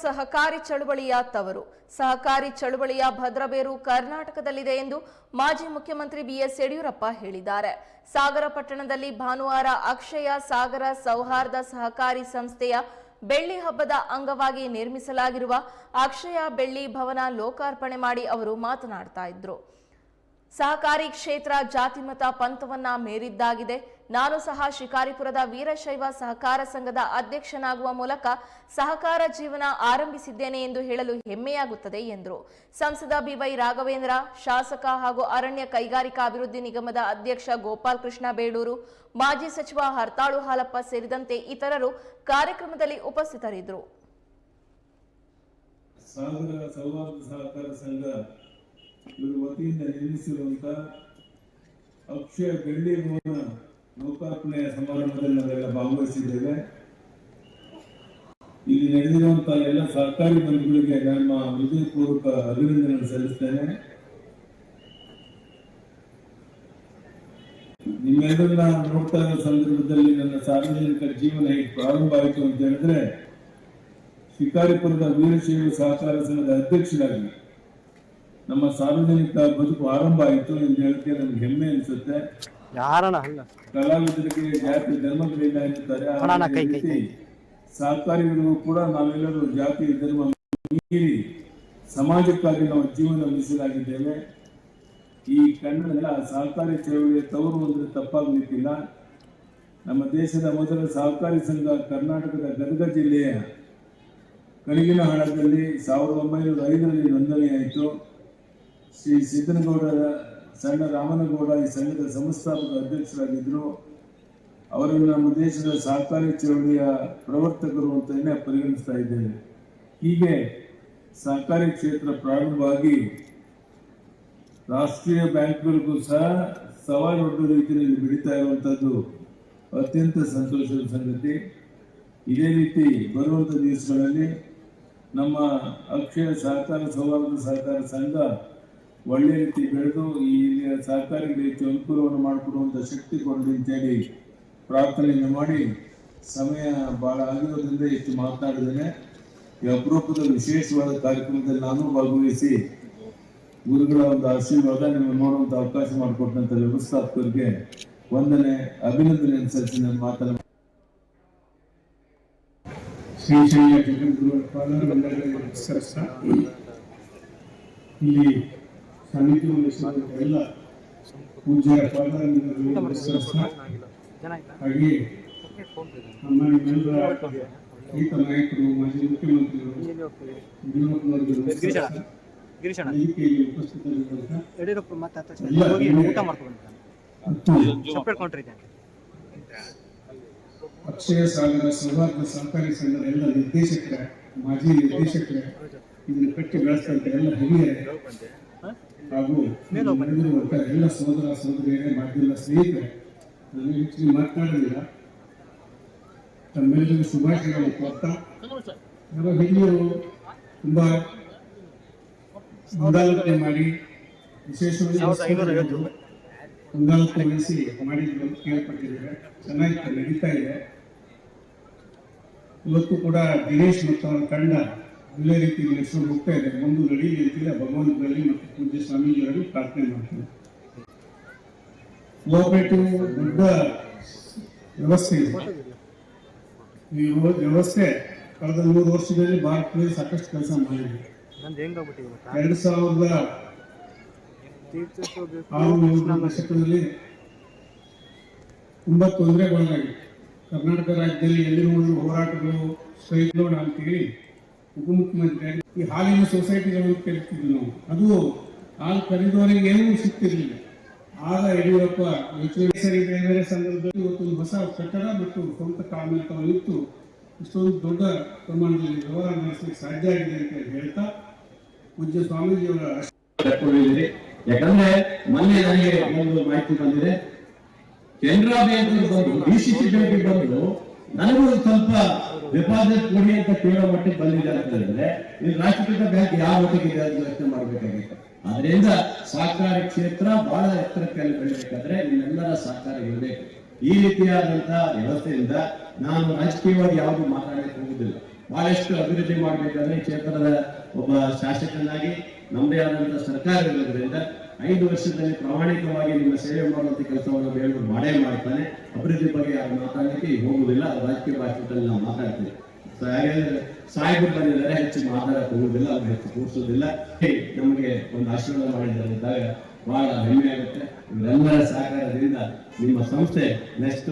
ಸಹಕಾರಿ ಚಳುವಳಿಯ ತವರು. ಸಹಕಾರಿ ಚಳುವಳಿಯ ಭದ್ರಬೇರು ಕರ್ನಾಟಕದಲ್ಲಿದೆ ಎಂದು ಮಾಜಿ ಮುಖ್ಯಮಂತ್ರಿ ಬಿಎಸ್ ಯಡಿಯೂರಪ್ಪ ಹೇಳಿದ್ದಾರೆ. ಸಾಗರ ಪಟ್ಟಣದಲ್ಲಿ ಭಾನುವಾರ ಅಕ್ಷಯ ಸಾಗರ ಸೌಹಾರ್ದ ಸಹಕಾರಿ ಸಂಸ್ಥೆಯ ಬೆಳ್ಳಿ ಹಬ್ಬದ ಅಂಗವಾಗಿ ನಿರ್ಮಿಸಲಾಗಿರುವ ಅಕ್ಷಯ ಬೆಳ್ಳಿ ಭವನ ಲೋಕಾರ್ಪಣೆ ಮಾಡಿ ಅವರು ಮಾತನಾಡ್ತಾ ಇದ್ರು. ಸಹಕಾರಿ ಕ್ಷೇತ್ರ ಜಾತಿಮತ ಪಂಥವನ್ನ ಮೀರಿದ್ದಾಗಿದೆ. ನಾನು ಸಹ ಶಿಕಾರಿಪುರದ ವೀರಶೈವ ಸಹಕಾರ ಸಂಘದ ಅಧ್ಯಕ್ಷನಾಗುವ ಮೂಲಕ ಸಹಕಾರ ಜೀವನ ಆರಂಭಿಸಿದ್ದೇನೆ ಎಂದು ಹೇಳಲು ಹೆಮ್ಮೆಯಾಗುತ್ತದೆ ಎಂದರು. ಸಂಸದ ಬಿವೈ ರಾಘವೇಂದ್ರ, ಶಾಸಕ ಹಾಗೂ ಅರಣ್ಯ ಕೈಗಾರಿಕಾ ಅಭಿವೃದ್ಧಿ ನಿಗಮದ ಅಧ್ಯಕ್ಷ ಗೋಪಾಲ್ ಕೃಷ್ಣ ಬೇಡೂರು, ಮಾಜಿ ಸಚಿವ ಹರ್ತಾಳು ಹಾಲಪ್ಪ ಸೇರಿದಂತೆ ಇತರರು ಕಾರ್ಯಕ್ರಮದಲ್ಲಿ ಉಪಸ್ಥಿತರಿದ್ದರು ಸಾಗರ ಸೌಹಾರ್ದ ಸಹಕಾರ ಸಂಘ ಇವರು ವತಿಯಿಂದ ನಿರ್ಮಿಸಿರುವಂತ ಅಕ್ಷಯ ಬೆಳ್ಳಿ ಭವನ ಲೋಕಾರ್ಪಣೆಯ ಸಮಾರಂಭದಲ್ಲಿ ನಾವೆಲ್ಲ ಭಾಗವಹಿಸಿದ್ದೇವೆ. ಇಲ್ಲಿ ನಡೆದಿರುವಂತ ಎಲ್ಲ ಸರ್ಕಾರಿ ಬಂಧುಗಳಿಗೆ ನಮ್ಮ ಹೃದಯಪೂರ್ವಕ ಅಭಿನಂದನೆ ಸಲ್ಲಿಸ್ತೇನೆ. ನಿಮ್ಮೆಲ್ಲರನ್ನ ನೋಡ್ತಾ ಇರೋ ಸಂದರ್ಭದಲ್ಲಿ ನನ್ನ ಸಾರ್ವಜನಿಕ ಜೀವನ ಹೇಗೆ ಪ್ರಾರಂಭ ಆಯಿತು ಅಂತ ಹೇಳಿದ್ರೆ, ಶಿಕಾರಿಪುರದ ವೀರಶೈವ ಸಹಕಾರ ಸಂಘದ ಅಧ್ಯಕ್ಷರಾಗಿ ನಮ್ಮ ಸಾರ್ವಜನಿಕ ಬದುಕು ಆರಂಭ ಆಯಿತು ಎಂದು ಹೇಳಕ್ಕೆ ನನಗೆ ಹೆಮ್ಮೆ ಅನಿಸುತ್ತೆ. ಕಲಾವಿದರಿಗೆ ಜಾತಿ ಧರ್ಮಗಳಿಲ್ಲ ಎನ್ನುತ್ತಾರೆ. ಸಹಕಾರಿಗಳಿಗೂ ಕೂಡ ನಾವೆಲ್ಲರೂ ಜಾತಿ ಧರ್ಮ ಮೀರಿ ಸಮಾಜಕ್ಕಾಗಿ ನಾವು ಜೀವನ ಮೀಸಲಾಗಿದ್ದೇವೆ ಈ ಕನ್ನಡ ಸಹಕಾರಿ ಚಳವಳಿಯ ತವರು ಅಂದ್ರೆ ತಪ್ಪಾಗಲಿಕ್ಕಿಲ್ಲ. ನಮ್ಮ ದೇಶದ ಮೊದಲ ಸಹಕಾರಿ ಸಂಘ ಕರ್ನಾಟಕದ ಗದಗ ಜಿಲ್ಲೆಯ ಕಣಿಗಿನ ಹಣದಲ್ಲಿ ಸಾವಿರದ ಒಂಬೈನೂರ ಐದರಲ್ಲಿ ನೋಂದಣಿಯಾಯಿತು ಶ್ರೀ ಸಿದ್ದನಗೌಡರ ಸಣ್ಣ ರಾಮನಗೌಡ ಈ ಸಂಘದ ಸಂಸ್ಥಾಪಕ ಅಧ್ಯಕ್ಷರಾಗಿದ್ದರು ಅವರನ್ನು ನಮ್ಮ ದೇಶದ ಸಹಕಾರಿ ಚಳವಳಿಯ ಪ್ರವರ್ತಕರು ಅಂತಲೇ ಪರಿಗಣಿಸ್ತಾ ಇದ್ದೇವೆ. ಹೀಗೆ ಸಹಕಾರಿ ಕ್ಷೇತ್ರ ಪ್ರಾರಂಭವಾಗಿ ರಾಷ್ಟ್ರೀಯ ಬ್ಯಾಂಕ್ಗಳಿಗೂ ಸಹ ಸವಾಲು ಒಡ್ಡುವ ರೀತಿಯಲ್ಲಿ ಬೆಳೀತಾ ಇರುವಂಥದ್ದು ಅತ್ಯಂತ ಸಂತೋಷದ ಸಂಗತಿ. ಇದೇ ರೀತಿ ಬರುವಂಥ ದಿವಸಗಳಲ್ಲಿ ನಮ್ಮ ಅಕ್ಷಯ ಸಹಕಾರ, ಸೌಹಾರ್ದ ಸಹಕಾರ ಸಂಘ ಒಳ್ಳೆ ರೀತಿ ಬೆಳೆದು ಈ ಇಲ್ಲಿಯ ರೀತಿ ಅನುಕೂಲವನ್ನು ಮಾಡಿಕೊಡುವಂತ ಶಕ್ತಿ ಕೊಡಲಿ ಅಂತೇಳಿ ಪ್ರಾರ್ಥನೆಯನ್ನು ಮಾಡಿ ಸಮಯ ಬಹಳ ಆಗಿರೋದ್ರಿಂದ ಹೆಚ್ಚು ಮಾತನಾಡಿದ್ದೇನೆ. ಈ ಅಪರೂಪದ ವಿಶೇಷವಾದ ಕಾರ್ಯಕ್ರಮದಲ್ಲಿ ನಾನು ಭಾಗವಹಿಸಿ ಗುರುಗಳ ಒಂದು ಆಶೀರ್ವಾದ ನಿಮಗೆ ನೋಡುವಂತ ಅವಕಾಶ ಮಾಡಿಕೊಟ್ಟಂತ ವ್ಯವಸ್ಥಾಪಕರಿಗೆ ವಂದನೆ, ಅಭಿನಂದನೆ ಸಲ್ಲಿಸಿ ನನ್ನ ಮಾತನ್ನು ಶ್ರೀ ಜಗದ್ಗುರು ಪಾದಾರವಿಂದಗಳಿಗೆ ನಮಸ್ಕರಿಸ್ತಾ ಇಲ್ಲಿ ಸಮಿತಿ ವಹಿಸಿದಂತ ಎಲ್ಲ ಪೂಜ್ಯರ ಪಾದಾರವಿಂದಗಳಿಗೆ ನಮಸ್ಕರಿಸ್ತಾ ಹಾಗೆ ನಮ್ಮ ರೈತ ನಾಯಕರು ಮಾಜಿ ಮುಖ್ಯಮಂತ್ರಿಗಳು ವೇದಿಕೆಯಲ್ಲಿ ಅಕ್ಷಯ ಸಾಗರ ಸೌಹಾರ್ದ ಸಹಕಾರಿ ಸಂಘದ ಎಲ್ಲ ನಿರ್ದೇಶಕರ ಮಾಜಿ ನಿರ್ದೇಶಕರ ಇದನ್ನು ಕಟ್ಟಿ ಎಲ್ಲ ಹಿರಿಯರೇ. ಹಾಗೂ ಎಲ್ಲ ಸಹೋದರ ಸ್ನೇಹಿತರೆ ನಾನು ಹೆಚ್ಚಿಗೆ ಮಾತನಾಡಲಿಲ್ಲ ತಮ್ಮೆಲ್ಲರಿಗೂ ಶುಭಾಶಯಗಳು ಕೊಡ್ತಾ. ನಮ್ಮ ಹಿರಿಯರು ತುಂಬಾ ಮುಂದಾಲೋಚನೆ ಮಾಡಿ ವಿಶೇಷವಾಗಿ ಮುಂದಾಲೋಚನೆ ವಹಿಸಿ ಮಾಡಿದ್ರು ಅಂತ ಕೇಳ್ಪಟ್ಟಿದ್ದೇವೆ. ಚೆನ್ನಾಗಿ ನಡೀತಾ ಇದೆ. ಇವತ್ತು ಕೂಡ ದಿನೇಶ್ ಮತ್ತು ಅವರ ತಂಡ ಒಳ್ಳೆ ರೀತಿ ನಡೆಸ್ಕೊಂಡು ಹೋಗ್ತಾ ಇದೆ ಮುಂದೆ ನಡೀಲಿ ಅಂತಿಲ್ಲ ಭಗವಂತನಲ್ಲಿ ಮತ್ತು ಪೂಜ್ಯ ಸ್ವಾಮೀಜಿಯವರಲ್ಲಿ ಪ್ರಾರ್ಥನೆ ಮಾಡ್ತೀನಿ ಕೋಆಪರೇಟಿವ್ ದೊಡ್ಡ ವ್ಯವಸ್ಥೆ ಇದೆ. ಈ ವ್ಯವ- ವ್ಯವಸ್ಥೆ ಕಳೆದ ನೂರು ವರ್ಷದಲ್ಲಿ ಭಾರತದಲ್ಲಿ ಸಾಕಷ್ಟು ಕೆಲಸ ಮಾಡಿದೆ. ಎರಡು ಸಾವಿರದ ತೀರ್ಥಕ್ಕೂ ಬೇಕು ಆರು ಏಳು ದಶಕದಲ್ಲಿ ತುಂಬಾ ತೊಂದರೆಗೊಳಗಾಗಿದೆ. ಕರ್ನಾಟಕ ರಾಜ್ಯದಲ್ಲಿ ಎಲ್ಲಿ ನೋಡಿದ್ರು ಹೋರಾಟಗಳು ಸ್ಟ್ರೈಕ್ ಅಂತ ಅಂತೇಳಿ ಉಪಮುಖ್ಯಮಂತ್ರಿ ಈ ಹಾಲಿನ ಸೊಸೈಟಿಗಳು ಕರಿತಿದ್ವಿ ನಾವು. ಅದು ಹಾಲು ಕರೆದವರಿಗೆ ಏನೂ ಸಿಗ್ತಿರ್ಲಿಲ್ಲ. ಆಗ ಯಡಿಯೂರಪ್ಪ ಸರಿ, ಬೇರೆ ಬೇರೆ ಸಂದರ್ಭದಲ್ಲಿ ಇವತ್ತು ಒಂದು ಹೊಸ ಕಟ್ಟಡ ಮತ್ತು ಸ್ವಂತ ಕಾಲ ಇತ್ತು ಇಷ್ಟೊಂದು ದೊಡ್ಡ ಪ್ರಮಾಣದಲ್ಲಿ ವ್ಯವಹಾರ ನಡೆಸಲಿಕ್ಕೆ ಸಾಧ್ಯ ಆಗಿದೆ ಅಂತ ಹೇಳ್ತಾ ಪೂಜ್ಯ ಸ್ವಾಮೀಜಿಯವರ ಯಾಕಂದ್ರೆ ಮೊನ್ನೆ ನನಗೆ ಒಂದು ಮಾಹಿತಿ ಬಂದಿದೆ. ಕೆನರಾ ಬ್ಯಾಂಕ್ ಬಂದು ಡಿಸಿಸಿ ಬ್ಯಾಂಕ್ ಬಂದು ನನಗೂ ಸ್ವಲ್ಪ ಡೆಪಾಸಿಟ್ ಕೊಡಿ ಅಂತ ಕೇಳೋ ಮಟ್ಟಿಗೆ ಬಂದಿದೆ ಹೇಳಿದ್ರೆ, ಇಲ್ಲಿ ರಾಷ್ಟ್ರೀಕೃತ ಬ್ಯಾಂಕ್ ಯಾವ ಮಟ್ಟಿಗೆ ಇದೆ ಅಂತ ಯೋಚನೆ ಮಾಡಬೇಕಾಗಿತ್ತು. ಅದರಿಂದ ಸಹಕಾರಿ ಕ್ಷೇತ್ರ ಬಹಳ ಎತ್ತರಕ್ಕೆ ಬೆಳಿಬೇಕಾದ್ರೆ ನಿಮ್ಮೆಲ್ಲರ ಸಹಕಾರ ಇರಬೇಕು. ಈ ರೀತಿಯಾದಂತಹ ವ್ಯವಸ್ಥೆಯಿಂದ ನಾನು ರಾಜಕೀಯವಾಗಿ ಯಾವುದು ಮಾತಾಡಲಿಕ್ಕೆ ಹೋಗುದಿಲ್ಲ ಬಹಳಷ್ಟು ಅಭಿವೃದ್ಧಿ ಮಾಡಬೇಕಾದ್ರೆ ಕ್ಷೇತ್ರದ ಒಬ್ಬ ಶಾಸಕನಾಗಿ ನಮ್ಮದೇ ಆದಂತಹ ಸರ್ಕಾರ ಇರೋದ್ರಿಂದ ಐದು ವರ್ಷದಲ್ಲಿ ಪ್ರಾಮಾಣಿಕವಾಗಿ ನಿಮ್ಮ ಸೇವೆ ಮಾಡುವಂತ ಕೆಲಸವನ್ನು ಬೇರೆಯವರು ಮಾಡೇ ಮಾಡ್ತಾನೆ. ಅಭಿವೃದ್ಧಿ ಬಗ್ಗೆ ಯಾರು ಮಾತಾಡಲಿಕ್ಕೆ ಹೋಗುವುದಿಲ್ಲ ರಾಜಕೀಯ ಭಾಷೆಗಳಲ್ಲಿ ನಾವು ಮಾತಾಡ್ತೀವಿ. ಸಾಹೇಬರು ಬಂದಿದ್ದಾರೆ ಹೆಚ್ಚು ಮಾತಾಡಕ್ ಹೋಗುದಿಲ್ಲ ಅವ್ರು ಹೆಚ್ಚು ಕೂರಿಸೋದಿಲ್ಲ. ಹೇ, ನಮಗೆ ಒಂದು ಆಶೀರ್ವಾದ ಮಾಡಿದ್ದಾರೆ ಬಹಳ ಹೆಮ್ಮೆ ಆಗುತ್ತೆ. ಇವರೆಲ್ಲರ ಸಹಕಾರದಿಂದ ನಿಮ್ಮ ಸಂಸ್ಥೆ ನೆಕ್ಸ್ಟ್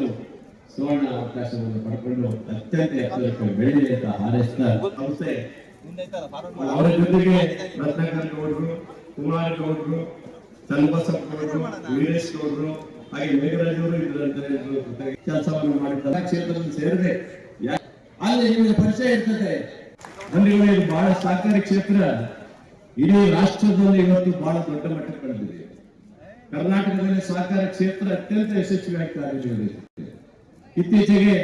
ಸುವರ್ಣ ಅವಕಾಶವನ್ನು ಪಡ್ಕೊಂಡು ಅತ್ಯಂತ ಎತ್ತರಕ್ಕೆ ಬೆಳೆಯಲಿ ಅಂತ ಹಾರೈಸ್ತಾ ಸಂಸ್ಥೆ. ಅವರ ಜೊತೆಗೆ ಗೌಡ್ರು ಕುಮಾರ್ ಗೌಡ್ರು ಚನ್ನಬಸಪ್ಪ ಗೌಡ್ರು ವೀರೇಶ್ ಅವರು ಹಾಗೆ ಮೇಘರಾಜ್ ಅವರು ಕೆಲಸವನ್ನು ಮಾಡಿದ್ದಾರೆ ಕ್ಷೇತ್ರದಲ್ಲಿ ಸೇರಿದೆ. ಅಲ್ಲಿ ನಿಮಗೆ ಪರಿಚಯ ಇರ್ತದೆ. ಅಲ್ಲಿ ಇದು ಬಹಳ ಸಹಕಾರಿ ಕ್ಷೇತ್ರ. ಇಡೀ ರಾಷ್ಟ್ರದಲ್ಲಿ ಇವತ್ತು ಬಹಳ ದೊಡ್ಡ ಮಟ್ಟಕ್ಕೆ ಬೆಳೆದಿದೆ ಕರ್ನಾಟಕದಲ್ಲಿ ಸಹಕಾರ ಕ್ಷೇತ್ರ ಅತ್ಯಂತ ಯಶಸ್ವಿಯಾಗಿ ಕಾರ್ಯನಿರ್ವಹಿಸುತ್ತಿದೆ. ಇತ್ತೀಚೆಗೆ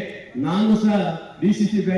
ನಾನು ಸಹ ಡಿಸಿಸಿ ಬ್ಯಾಂಕ್